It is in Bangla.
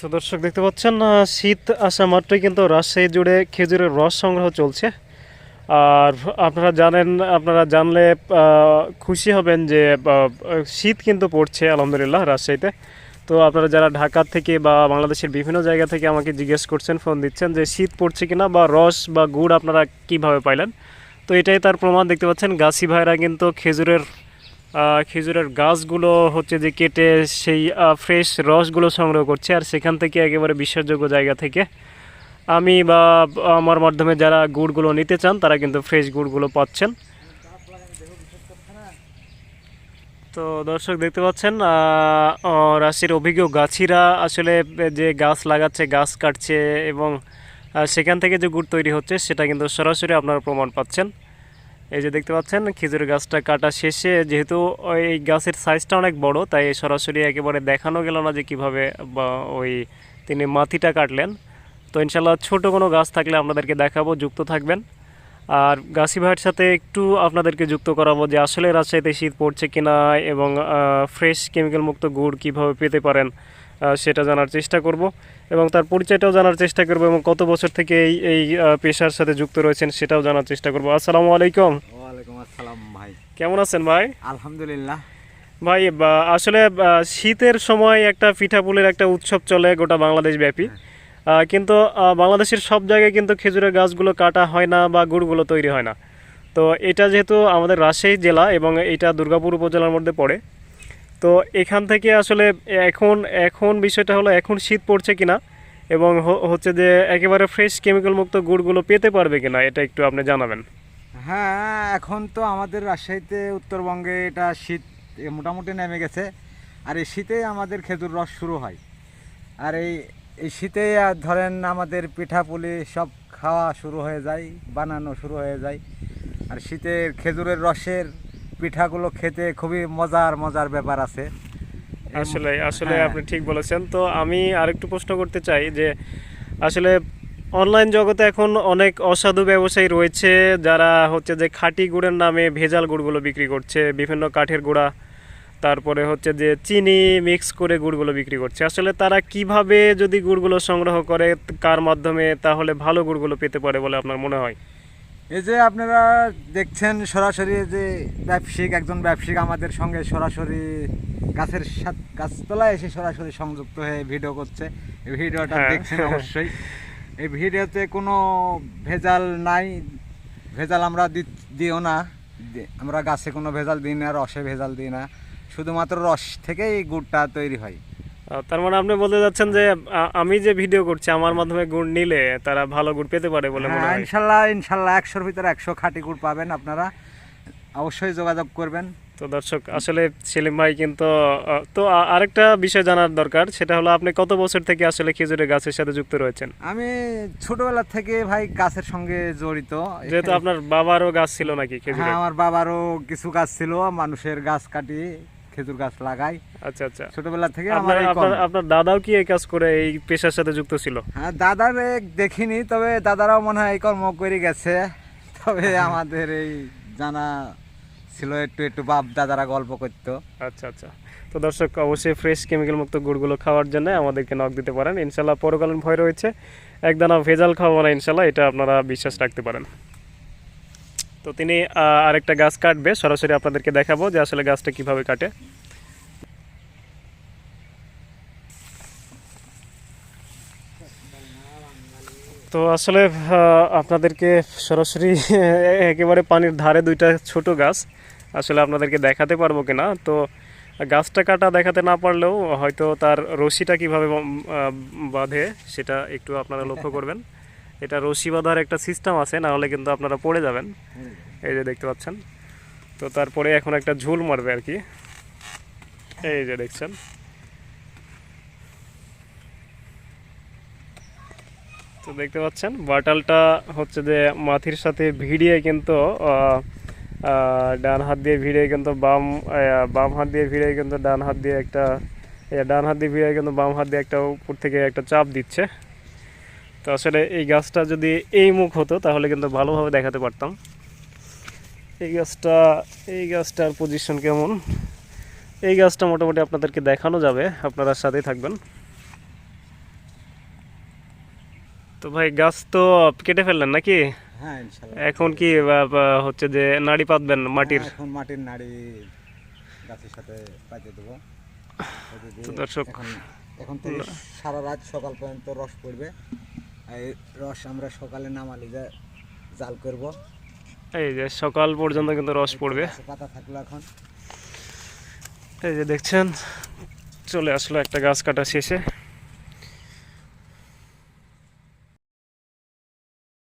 তো দর্শক দেখতে পাচ্ছেন শীত আসা মাত্রই কিন্তু রাজশাহী জুড়ে খেজুরের রস সংগ্রহ চলছে। আর আপনারা জানেন, আপনারা জানলে খুশি হবেন যে শীত কিন্তু পড়ছে, আলহামদুলিল্লাহ, রাজশাহীতে। তো আপনারা যারা ঢাকা থেকে বা বাংলাদেশের বিভিন্ন জায়গা থেকে আমাকে জিজ্ঞেস করছেন, ফোন দিচ্ছেন যে শীত পড়ছে কিনা বা রস বা গুড় আপনারা কীভাবে পাইলেন? তো এটাই তার প্রমাণ, দেখতে পাচ্ছেন, গাছি ভাইরা কিন্তু খেজুরের খেজুরের গাছগুলো হচ্ছে যে কেটে সেই ফ্রেশ রসগুলো সংগ্রহ করছে আর সেখান থেকে একেবারে বিশ্বাসযোগ্য জায়গা থেকে আমি বা আমার মাধ্যমে যারা গুড়গুলো নিতে চান, তারা কিন্তু ফ্রেশ গুড়গুলো পাচ্ছেন। তো দর্শক দেখতে পাচ্ছেন রাশির অভিজ্ঞ গাছিরা আসলে যে গাছ লাগাচ্ছে, গাছ কাটছে এবং সেখান থেকে যে গুড় তৈরি হচ্ছে, সেটা কিন্তু সরাসরি আপনারা প্রমাণ পাচ্ছেন। এই যে দেখতে পাচ্ছেন, খেজুর গাছটা কাটা শেষে যেহেতু ওই গাছের সাইজটা অনেক বড়, তাই সরাসরি একেবারে দেখানো গেল না যে কীভাবে ওই তিনি মাটিটা কাটলেন। তো ইনশাল্লাহ ছোট কোনো গাছ থাকলে আপনাদেরকে দেখাবো, যুক্ত থাকবেন। আর গাছি ভাইয়ের সাথে একটু আপনাদেরকে যুক্ত করাবো যে আসলে রাজশাহীতে শীত পড়ছে কিনা এবং ফ্রেশ কেমিক্যাল মুক্ত গুড় কীভাবে পেতে পারেন সেটা জানার চেষ্টা করব। এবং তার পরিচয়টাও জানার চেষ্টা করব এবং কত বছর থেকে এই এই পেশার সাথে যুক্ত রয়েছেন সেটাও জানার চেষ্টা করব। আসসালামু আলাইকুম। ওয়ালাইকুম আসসালাম ভাই। কেমন আছেন ভাই? আলহামদুলিল্লাহ। ভাই আসলে শীতের সময় একটা পিঠাপুলির একটা উৎসব চলে গোটা বাংলাদেশ ব্যাপী আহ, কিন্তু বাংলাদেশের সব জায়গায় কিন্তু খেজুরের গাছগুলো কাটা হয় না বা গুড়গুলো তৈরি হয় না। তো এটা যেহেতু আমাদের রাজশাহী জেলা এবং এটা দুর্গাপুর উপজেলার মধ্যে পড়ে। তো এখান থেকে আসলে এখন এখন বিষয়টা হলো এখন শীত পড়ছে কিনা এবং হচ্ছে যে একেবারে ফ্রেশ কেমিক্যাল মুক্ত গুড়গুলো পেতে পারবে কিনা এটা একটু আপনি জানাবেন। হ্যাঁ এখন তো আমাদের রাজশাহীতে, উত্তরবঙ্গে এটা শীত মোটামুটি নেমে গেছে। আর এই শীতে আমাদের খেজুর রস শুরু হয়। আর এই এই শীতে ধরেন আমাদের পিঠাপুলি সব খাওয়া শুরু হয়ে যায়, বানানো শুরু হয়ে যায়। আর শীতের খেজুরের রসের পিঠাগুলো খেতে খুবই মজার মজার ব্যাপার আছে। আসলে আসলে হ্যাঁ। আপনি ঠিক বলেছেন। তো আমি আরেকটু প্রশ্ন করতে চাই যে আসলে অনলাইন জগতে এখন অনেক অসাধু ব্যবসায়ী রয়েছে যারা হচ্ছে যে খাঁটি গুড়ের নামে ভেজাল গুড়গুলো বিক্রি করছে বিভিন্ন কাঠের গুঁড়া তারপরে হচ্ছে যে চিনি মিক্স করে গুড়গুলো বিক্রি করছে। আসলে তারা কীভাবে যদি গুড়গুলো সংগ্রহ করে কার মাধ্যমে তাহলে ভালো গুড়গুলো পেতে পারে বলে আপনার মনে হয়? এই যে আপনারা দেখছেন সরাসরি যে ব্যবসায়িক একজন ব্যবসায়িক আমাদের সঙ্গে সরাসরি গাছের সাথে গাছতলায় এসে সরাসরি সংযুক্ত হয়ে ভিডিও করছে। এই ভিডিওটা হ্যাঁ। দেখছেন অবশ্যই। এই ভিডিওতে কোনো ভেজাল নাই। ভেজাল আমরা দি- দিও না। আমরা গাছে কোনো ভেজাল দিই না রসে ভেজাল দিই না। শুধুমাত্র রস থেকেই গুড়টা তৈরি হয়। তার মানে আপনি বলতে যাচ্ছেন যে আমি যে ভিডিও করছি আমার মাধ্যমে গুড় নিলে তারা ভালো গুড় পেতে পারে বলে মনে হ্যাঁ হয়। ইনশাল্লাহ ইনশাল্লাহ একশোর ভিতরে একশো খাঁটি গুড় পাবেন আপনারা। অবশ্যই যোগাযোগ করবেন। তো দর্শক আসলে সেলিম ভাই কিন্তু তো আরেকটা বিষয় জানার দরকার সেটা হলো আপনি কত বছর থেকে আসলে খেজুরের গাছের সাথে যুক্ত রয়েছেন? আমি ছোটবেলা থেকে ভাই গাছের সঙ্গে জড়িত। যেহেতু আপনার বাবারও গাছ ছিল নাকি হ্যাঁ আমার বাবারও কিছু গাছ ছিল মানুষের গাছ কাটি। খেজুর গাছ লাগাই। আচ্ছা আচ্ছা। ছোটবেলা থেকে আমার আপনার দাদাও কি এই কাজ করে এই পেশার সাথে যুক্ত ছিল? হ্যাঁ দাদার দেখিনি তবে দাদারাও মনে হয় এই কর্ম করে গেছে। তবে আমাদের এই জানা ছিল একটু একটু বাপ দাদারা গল্প করতো। আচ্ছা আচ্ছা। তো দর্শক অবশ্যই ফ্রেশ কেমিক্যাল মুক্ত গুড়গুলো খাওয়ার জন্য আমাদেরকে নক দিতে পারেন। ইনশাল্লাহ পরকালীন ভয় রয়েছে। একদানা ভেজাল খাওয়াবো না ইনশাল্লাহ এটা আপনারা বিশ্বাস রাখতে পারেন। তো তিনি আরেকটা গাছ কাটবে। সরাসরি আপনাদেরকে দেখাবো যে আসলে গাছটা কীভাবে কাটে। তো আসলে আপনাদেরকে সরাসরি একেবারে পানির ধারে দুইটা ছোট গাছ আসলে আপনাদেরকে দেখাতে পারব কিনা। তো গাছটা কাটা দেখাতে না পারলেও হয়তো তার রশিটা কীভাবে বাঁধে সেটা একটু আপনারা লক্ষ্য করবেন। এটা রশি বাঁধার একটা সিস্টেম আছে, না হলে কিন্তু আপনারা পড়ে যাবেন। এই যে দেখতে পাচ্ছেন। তো তারপরে এখন একটা ঝুল মারবে আর কি। এই যে দেখছেন। তো দেখতে পাচ্ছেন, বাটালটা হচ্ছে যে মাথির সাথে ভিড়িয়ে কিন্তু ডান হাত দিয়ে ভিড়িয়ে কিন্তু বাম বাম হাত দিয়ে ভিড়িয়ে কিন্তু ডান হাত দিয়ে একটা ডান হাত দিয়ে ভিড়িয়ে কিন্তু বাম হাত দিয়ে একটা উপর থেকে একটা চাপ দিচ্ছে। তো আসলে এই গাছটা যদি এই মুখ হতো, তাহলে কিন্তু ভালোভাবে দেখাতে পারতাম। এই গাছটা এই গাছটার পজিশন কেমন? এই গাছটা মোটামুটি আপনাদেরকে দেখানো যাবে আপনারা সাথেই থাকবেন। তো ভাই গাছ তো কেটে ফেললেন নাকি? হ্যাঁ এখন কি হচ্ছে যে নাড়ি পাতবেন মাটির? হ্যাঁ, এখন মাটির নাড়ি গাছের সাথে পাইতে দেবো। তো দর্শক- এখন থেকে সারা রাত সকাল পর্যন্ত রস পড়বে। এই রস আমরা সকালে নামালি জাল করব। এই যে সকাল পর্যন্ত কিন্তু রস পড়বে। পাতা থাকল এখন। এই যে দেখছেন চলে আসলো একটা গাছ কাটা শেষে।